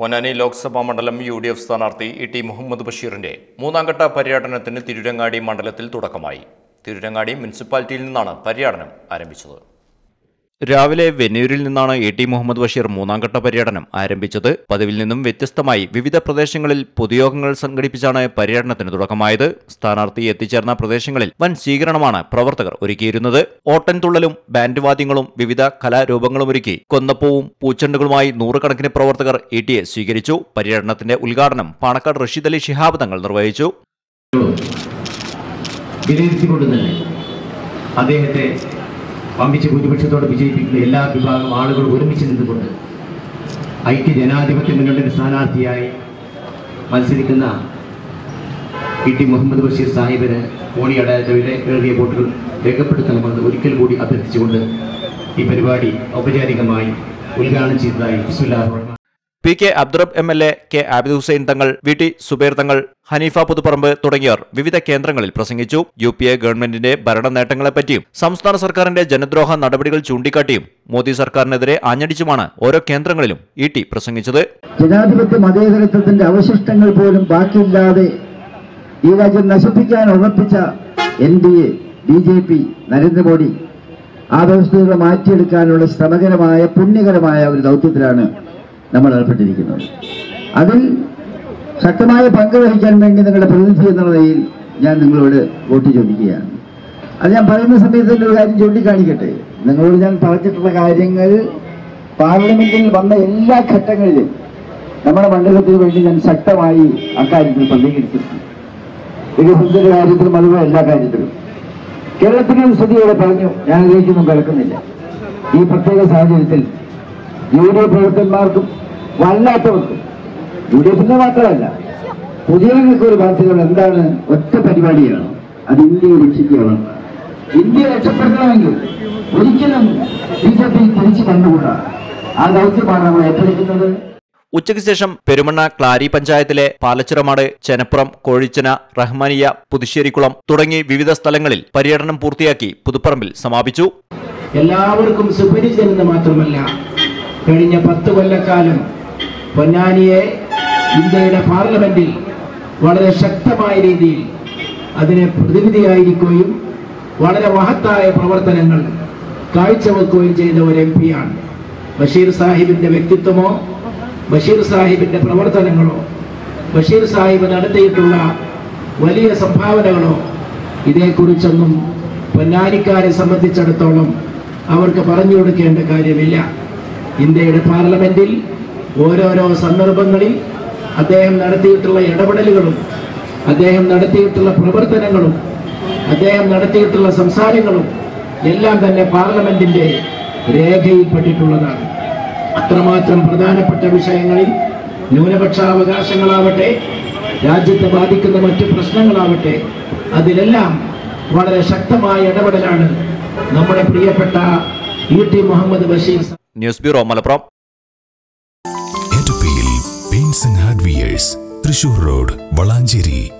പൊന്നാനി ലോക്സഭാ മണ്ഡലം U D F സ്ഥാനാർത്ഥി E T Muhammad ബഷീറിന്റെ മൂന്നാംഘട്ട പര്യടനത്തിന് തിരുരങ്ങാടി മണ്ഡലത്തിൽ തുടക്കമായി. തിരുരങ്ങാടി മുനിസിപ്പാലിറ്റിയിൽ നിന്നാണ് പര്യടനം ആരംഭിച്ചത്. രാവിലെ വെന്നൂരിൽ നിന്നാണ് എ ടി മുഹമ്മദ് ബഷീർ മൂന്നാംഘട്ട പര്യടനം ആരംഭിച്ചത്. പതിവിൽ നിന്നും വ്യത്യസ്തമായി വിവിധ പ്രദേശങ്ങളിൽ പൊതുയോഗങ്ങൾ സംഘടിപ്പിച്ചാണ് പര്യടനത്തിന് തുടക്കമായത്. സ്ഥാനാർത്ഥി എത്തിച്ചേർന്ന പ്രദേശങ്ങളിൽ വൻ സ്വീകരണമാണ് പ്രവർത്തകർ ഒരുക്കിയിരുന്നത്. ഓട്ടൻതുള്ളലും ബാൻഡ് വാദ്യങ്ങളും വിവിധ കലാരൂപങ്ങളും ഒരുക്കി കൊന്നപ്പൂവും പൂച്ചെണ്ടുകളുമായി നൂറുകണക്കിന് പ്രവർത്തകർ എ ടിയെ സ്വീകരിച്ചു. പര്യടനത്തിന്റെ ഉദ്ഘാടനം പാണക്കാട് റഷീദ് അലി ശിഹാബ് തങ്ങൾ നിർവഹിച്ചു. തന്നെ അദ്ദേഹത്തെ വമ്പിച്ച ഭൂരിപക്ഷത്തോടെ വിജയിപ്പിക്കുന്ന എല്ലാ വിഭാഗം ആളുകളും ഒരുമിച്ച് നിന്നുകൊണ്ട് ഐക്യ ജനാധിപത്യ മുന്നണിയുടെ സ്ഥാനാർത്ഥിയായി മത്സരിക്കുന്ന ഇ ടി മുഹമ്മദ് ബഷീർ സാഹിബിന് കോണി കോണിയടവിലെ ഏറിയ വോട്ടുകൾ രേഖപ്പെടുത്തണമെന്ന് ഒരിക്കൽ കൂടി അഭ്യർത്ഥിച്ചുകൊണ്ട് ഈ പരിപാടി ഔപചാരികമായി ഉദ്ഘാടനം ചെയ്തതായി ബിസ്മില്ലാഹിർ Rahman P K Abdurabb M L A K Abid Hussain Thangal V T Zubair തങ്ങൾ ഹനീഫ പുതുപ്പറമ്പ് തുടങ്ങിയവർ വിവിധ കേന്ദ്രങ്ങളിൽ പ്രസംഗിച്ചു. യു പി എ ഗവൺമെന്റിന്റെ ഭരണ നേട്ടങ്ങളെപ്പറ്റിയും സംസ്ഥാന സർക്കാരിന്റെ ജനദ്രോഹ നടപടികൾ ചൂണ്ടിക്കാട്ടിയും മോദി സർക്കാരിനെതിരെ ആഞ്ഞടിച്ചുമാണ് ഓരോ കേന്ദ്രങ്ങളിലും ഇ ടി പ്രസംഗിച്ചത്. ജനാധിപത്യ മതേതരത്വത്തിന്റെ അവശിഷ്ടങ്ങൾ പോലും ബാക്കിയില്ലാതെ ഈ രാജ്യം നശിപ്പിക്കാൻ ഉറപ്പിച്ച N D A B J P Narendra Modi ആ വ്യവസ്ഥയിൽ മാറ്റിയെടുക്കാനുള്ള ശ്രമകരമായ പുണ്യകരമായ ഒരു ദൗത്യത്തിലാണ് നമ്മൾ ഏർപ്പെട്ടിരിക്കുന്നത് അതിൽ ശക്തമായ പങ്ക് വഹിക്കാൻ വേണ്ടി നിങ്ങളുടെ പ്രതിനിധി എന്ന നിലയിൽ ഞാൻ നിങ്ങളോട് വോട്ട് ചോദിക്കുകയാണ്. അത് ഞാൻ പറയുന്ന സമയത്ത് ഒരു കാര്യം ചൂണ്ടിക്കാണിക്കട്ടെ. നിങ്ങളോട് ഞാൻ പറഞ്ഞിട്ടുള്ള കാര്യങ്ങൾ പാർലമെന്റിൽ വന്ന എല്ലാ ഘട്ടങ്ങളിലും നമ്മുടെ മണ്ഡലത്തിന് വേണ്ടി ഞാൻ ശക്തമായി അക്കാര്യത്തിൽ പ്രതികരിച്ചിട്ടുണ്ട്. വികസനത്തിന്റെ കാര്യത്തിലും അതുപോലെ എല്ലാ കാര്യത്തിലും. കേരളത്തിലെ സ്ഥിതിയോടെ പറഞ്ഞു. ഞാൻ അതിലേക്കൊന്നും കിടക്കുന്നില്ല ഈ പ്രത്യേക സാഹചര്യത്തിൽ യു ഡി എഫ് പ്രവർത്തകന്മാർക്കും വല്ലാത്തവർക്കും. യു ഡി എഫിന്റെ മാത്രമല്ല പുതിയ ഒരു ബാധ്യതകൾ എന്താണ്? ഒറ്റ പരിപാടിയാണ്. അത് ഇന്ത്യയെ രക്ഷിക്കുകയാണ്. ഇന്ത്യ രക്ഷപ്പെടുത്തണമെങ്കിൽ ഒരിക്കലും ബി ജെ പി തിരിച്ചു കണ്ടുകൂടാ. ആ ദൗത്യമാണ് നമ്മൾ ഏറ്റെടുക്കുന്നത്. ഉച്ചയ്ക്ക് ശേഷം പെരുമണ്ണ ക്ലാരി പഞ്ചായത്തിലെ പാലച്ചിറമാട് ചെനപ്പുറം കോഴിച്ചന റഹ്മാനിയ പുതുശ്ശേരിക്കുളം തുടങ്ങി വിവിധ സ്ഥലങ്ങളിൽ പര്യടനം പൂർത്തിയാക്കി പുതുപ്പറമ്പിൽ സമാപിച്ചു. എല്ലാവർക്കും സുപരിചിതനെന്ന് മാത്രമല്ല കഴിഞ്ഞ പത്ത് കൊല്ലക്കാലം പൊന്നാനിയെ ഇന്ത്യയുടെ പാർലമെന്റിൽ വളരെ ശക്തമായ രീതിയിൽ അതിനെ പ്രതിനിധിയായിരിക്കുകയും വളരെ മഹത്തായ പ്രവർത്തനങ്ങൾ കാഴ്ചവെക്കുകയും ചെയ്ത ഒരു എം പിയാണ്. ബഷീർ സാഹിബിന്റെ വ്യക്തിത്വമോ ബഷീർ സാഹിബിന്റെ പ്രവർത്തനങ്ങളോ ബഷീർ സാഹിബ് നടത്തിയിട്ടുള്ള വലിയ സംഭാവനകളോ ഇതേക്കുറിച്ചൊന്നും പൊന്നാനിക്കാരെ സംബന്ധിച്ചിടത്തോളം അവർക്ക് പറഞ്ഞു കൊടുക്കേണ്ട കാര്യമില്ല. ഇന്ത്യയുടെ പാർലമെന്റിൽ ഓരോരോ സന്ദർഭങ്ങളിൽ അദ്ദേഹം നടത്തിയിട്ടുള്ള ഇടപെടലുകളും അദ്ദേഹം നടത്തിയിട്ടുള്ള പ്രവർത്തനങ്ങളും അദ്ദേഹം നടത്തിയിട്ടുള്ള സംസാരങ്ങളും എല്ലാം തന്നെ പാർലമെന്റിന്റെ രേഖയിൽപ്പെട്ടിട്ടുള്ളതാണ്. അത്രമാത്രം പ്രധാനപ്പെട്ട വിഷയങ്ങളിൽ ന്യൂനപക്ഷാവകാശങ്ങളാവട്ടെ രാജ്യത്തെ ബാധിക്കുന്ന മറ്റു പ്രശ്നങ്ങളാവട്ടെ അതിലെല്ലാം വളരെ ശക്തമായ ഇടപെടലാണ് നമ്മുടെ പ്രിയപ്പെട്ട E T Muhammad Basheer news bureau Malappuram. Hardwares Thrissur road Valanchery.